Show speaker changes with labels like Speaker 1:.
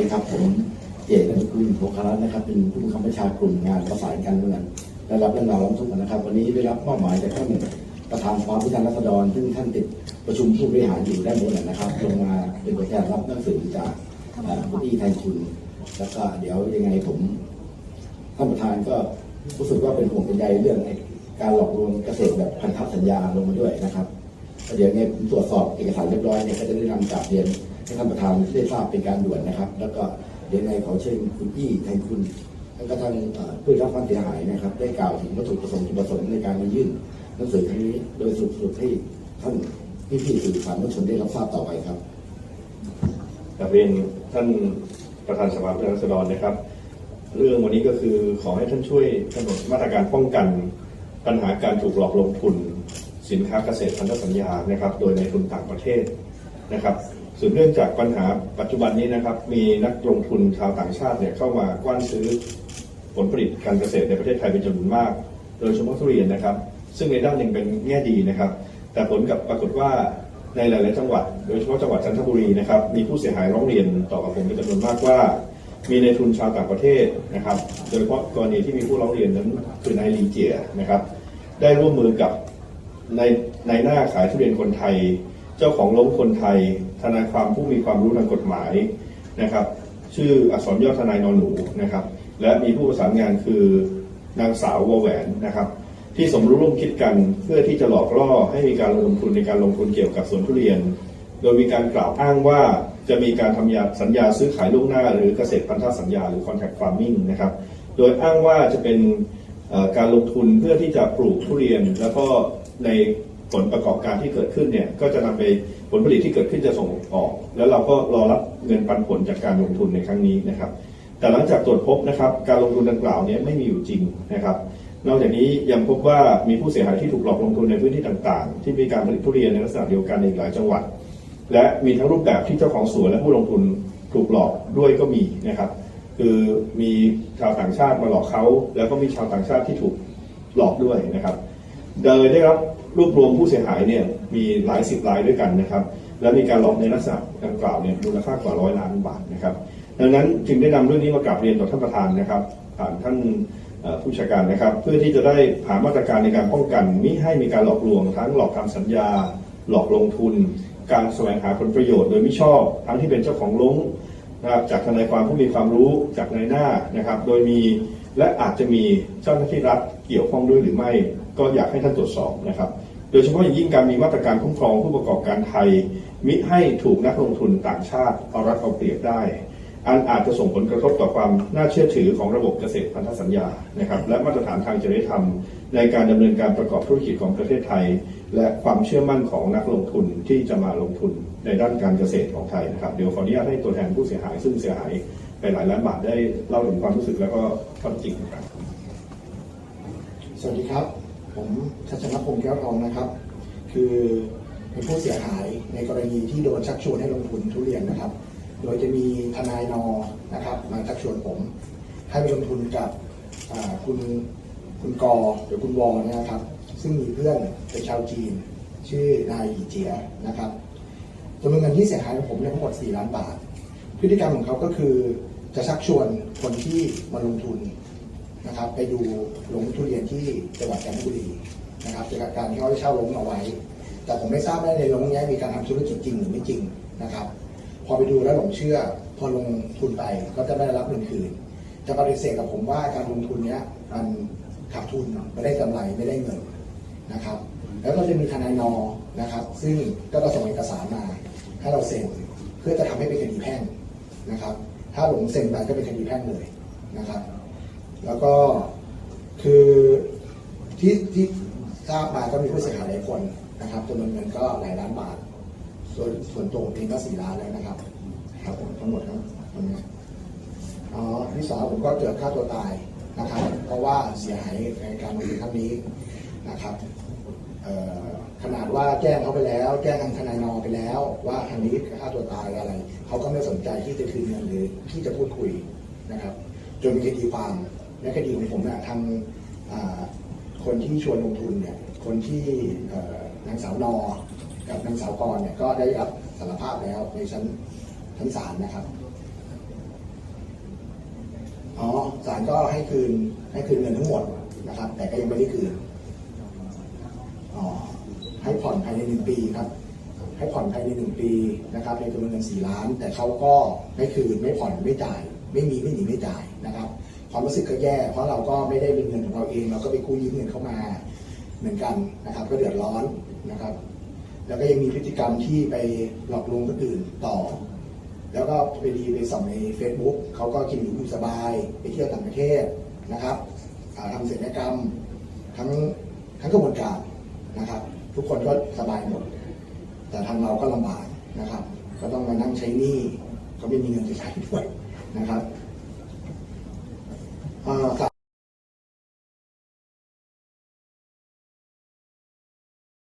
Speaker 1: ดีครับผมเจตนคุณโภคารัตน์นะครับ เป็นผู้บังคับบัญชากลุ่มงานประสานการเมืองได้รับเรื่องราวร้องทุกข์นะครับ วันนี้ได้รับมอบหมายจากท่านประธานความผู้แทนรัษฎรซึ่งท่านติดประชุมผู้บริหารอยู่ด้านบนนะครับ ลงมาเป็นตัวแทนรับหนังสือจากเอ่อผู้ที่แทนคุณ แล้วก็เดี๋ยวยังไงผมท่านประธานก็รู้สึกว่าเป็นห่วงเป็นใยเรื่องการหลอกลวงเกษตรแบบพันธสัญญาลงมาด้วยนะครับ เดี๋ยวไงผมตรวจสอบเอกสารเรียบร้อยเนี่ยก็จะได้นำกลับเรียนให้ท่านประธานได้ทราบเป็นการด่วนนะครับ แล้วก็เดี๋ยวไงขอเชิญคุณพี่แทนคุณแล้วก็ทางเอ่อผู้รับความเสียหายนะครับ ได้กล่าวถึงวัตถุประสงค์จุดประสงค์ในการมายื่นหนังสือครั้งนี้ โดยสรุปสรุปให้ท่านพี่ๆสื่อสารมวลชนได้รับทราบต่อไปครับ
Speaker 2: กราบเรียนท่านประธานสภาผู้แทนราษฎรนะครับ เรื่องวันนี้ก็คือขอให้ท่านช่วยกำหนดมาตรการป้องกันปัญหาการถูกหลอกลงทุน สินค้าเกษตรพันธสัญญานะครับ โดยในทุนต่างประเทศนะครับส่วนเรื่องจากปัญหาปัจจุบันนี้นะครับ มีนักลงทุนชาวต่างชาติเนี่ยเข้ามากว้านซื้อผลผลิตการเกษตรในประเทศไทยเป็นจำนวนมาก โดยเฉพาะทุเรียนนะครับ ซึ่งในด้านหนึ่งเป็นแง่ดีนะครับ แต่ผลกับปรากฏว่าในหลาย ๆ จังหวัด โดยเฉพาะจังหวัดจันทบุรีนะครับ มีผู้เสียหายร้องเรียนต่อกับผมเป็นจำนวนมากว่า มีในทุนชาวต่างประเทศนะครับ โดยเฉพาะกรณีที่มีผู้ร้องเรียนนั้นคือนายลีเจียนะครับ ได้ร่วมมือกับ ในในหน้าขายทุเรียนคนไทย เจ้าของล้มคนไทย ทนายความผู้มีความรู้ทางกฎหมายนะครับ ชื่ออักษรย่อทนายนอนหนูนะครับ และมีผู้ประสานงานคือนางสาววแหวนนะครับ ที่สมรู้ร่วมคิดกันเพื่อที่จะหลอกล่อให้มีการลงทุนในการลงทุนเกี่ยวกับสวนทุเรียน โดยมีการกล่าวอ้างว่าจะมีการทำยาสัญญาซื้อขายล่วงหน้า หรือเกษตรพันธสัญญาหรือ contract farming นะครับ โดยอ้างว่าจะเป็นการลงทุนเพื่อที่จะปลูกทุเรียน แล้วก็ ในผลประกอบการที่เกิดขึ้นเนี่ยก็จะนำไปผลผลิตที่เกิดขึ้นจะส่งออก แล้วเราก็รอรับเงินปันผลจากการลงทุนในครั้งนี้นะครับ แต่หลังจากตรวจพบนะครับการลงทุนดังกล่าวเนี้ไม่มีอยู่จริงนะครับ นอกจากนี้ยังพบว่ามีผู้เสียหายที่ถูกหลอกลงทุนในพื้นที่ต่างๆ ที่มีการผลิตทุเรียนในลักษณะเดียวกันในหลายจังหวัด และมีทั้งรูปแบบที่เจ้าของสวนและผู้ลงทุนถูกหลอกด้วยก็มีนะครับ คือมีชาวต่างชาติมาหลอกเขาแล้วก็มีชาวต่างชาติที่ถูกหลอกด้วยนะครับ โดยได้รับรวบรวมผู้เสียหายเนี่ยมีหลายสิบรายด้วยกันนะครับ และมีการหลอกในลักษณะดังกล่าวเนี่ยมูลค่ากว่าร้อยล้านบาทนะครับ ดังนั้นจึงได้นำเรื่องนี้มากราบเรียนต่อท่านประธานนะครับผ่านท่านผู้จัดการนะครับ เพื่อที่จะได้หามาตรการในการป้องกันมิให้มีการหลอกลวง ทั้งหลอกทำสัญญา หลอกลงทุน การแสวงหาผลประโยชน์โดยไม่ชอบ ทั้งที่เป็นเจ้าของลงนะครับจากทนายความผู้มีความรู้จากนายหน้านะครับ โดยมีและอาจจะมีเจ้าหน้าที่รัฐเกี่ยวข้องด้วยหรือไม่ ก็อยากให้ท่านตรวจสอบนะครับ โดยเฉพาะอย่างยิ่งการมีมาตรการคุ้มครองผู้ประกอบการไทย มิให้ถูกนักลงทุนต่างชาติเอารัดเอาเปรียบได้ อันอาจจะส่งผลกระทบต่อความน่าเชื่อถือของระบบเกษตรพันธสัญญานะครับและมาตรฐานทางจริยธรรม ในการดำเนินการประกอบธุรกิจของประเทศไทย และความเชื่อมั่นของนักลงทุนที่จะมาลงทุนในด้านการเกษตรของไทยนะครับเดี๋ยวขออนุญาตให้ตัวแทนผู้เสียหาย ซึ่งเสียหายไปหลายล้านบาทได้เล่าถึงความรู้สึกแล้วก็ความจริงนะครับ
Speaker 3: สวัสดีครับ ผมชัชนพงศ์แก้วทองนะครับ คือเป็นผู้เสียหายในกรณีที่โดนชักชวนให้ลงทุนทุเรียนนะครับ โดยจะมีทนายนอนะครับมาชักชวนผม ให้ไปลงทุนกับคุณคุณกอหรือคุณวอนยนะครับ ซึ่งมีเพื่อนเป็นชาวจีน ชื่อนายหยีเจียนะครับจำนวนเงินที่เสียหายของผมเนี่ยทั้งหมด4ล้านบาท พฤติกรรมของเขาก็คือจะชักชวนคนที่มาลงทุน นะครับ ไปดูโรงทุเรียนที่จังหวัดจันทบุรีนะครับจากการที่เขาได้เช่าโรงเอาไว้ แต่ผมไม่ทราบว่าในโรงนี้มีการทำธุรกิจจริงหรือไม่จริงนะครับ พอไปดูแล้วหลงเชื่อ พอลงทุนไปก็จะไม่ได้รับเงินคืนจะปฏิเสธกับผมว่าการลงทุนเนี้ยมันขาดทุนไม่ได้กำไรไม่ได้เงินนะครับ แล้วก็จะมีทนายนอนะครับ ซึ่งก็จะส่งเอกสารมาให้เราเซ็นเพื่อจะทำให้เป็นคดีแพ่งนะครับ ถ้าหลงเซ็นไปก็เป็นคดีแพ่งเลยนะครับ แล้วก็คือที่ที่ทราบมาก็มีผู้เสียหายหลายคนนะครับจำนวนเงินก็หลายล้านบาท ส่วนส่วนตัวผมเองก็สี่ล้านแล้วนะครับครับผมทั้งหมดครับตรงนี้อ๋อพี่สาวผมก็เกือบฆ่าตัวตายนะครับ เพราะว่าเสียหายในการลงทุนครั้งนี้นะครับขนาดว่าแจ้งเขาไปแล้ว แจ้งทางทนายนอไปแล้ว ว่าทางนี้ฆ่าตัวตายอะไร เขาก็ไม่สนใจที่จะคืนเงินหรือที่จะพูดคุยนะครับ จนมีคดีความ และคดีของผมเนี่ยทางคนที่ชวนลงทุนเนี่ยคนที่นางสาวนอกับนางสาวกรเนี่ยก็ได้รับสารภาพแล้วในชั้นชั้นศาลนะครับอ๋อศาลก็ให้คืนให้คืนเงินทั้งหมดนะครับ แต่ก็ยังไม่ได้คืนอ๋อให้ผ่อนภายในหนึ่งปีครับ ให้ผ่อนภายในหนึ่งปีนะครับในจำนวนเงินสี่ล้าน แต่เขาก็ไม่คืนไม่ผ่อนไม่จ่าย ไม่มีไม่หนีไม่จ่ายนะครับ ความรู้สึกก็แย่เพราะเราก็ไม่ได้เป็นเงินของเราเอง เราก็ไปกู้ยืมเงินเข้ามาเหมือนกันนะครับ ก็เดือดร้อนนะครับ แล้วก็ยังมีพฤติกรรมที่ไปหลอกลวงคนอื่นต่อ แล้วก็ไปดีไปส่องใน Facebook เขาก็กินอยู่สบายไปเที่ยวต่างประเทศนะครับทำศัลยกรรมทั้งทั้งกระบวนการนะครับ ทุกคนก็สบายหมด แต่ทางเราก็ลำบากนะครับ ก็ต้องมานั่งใช้หนี้ก็ไม่มีเงินจะใช้ด้วยนะครับ อ่า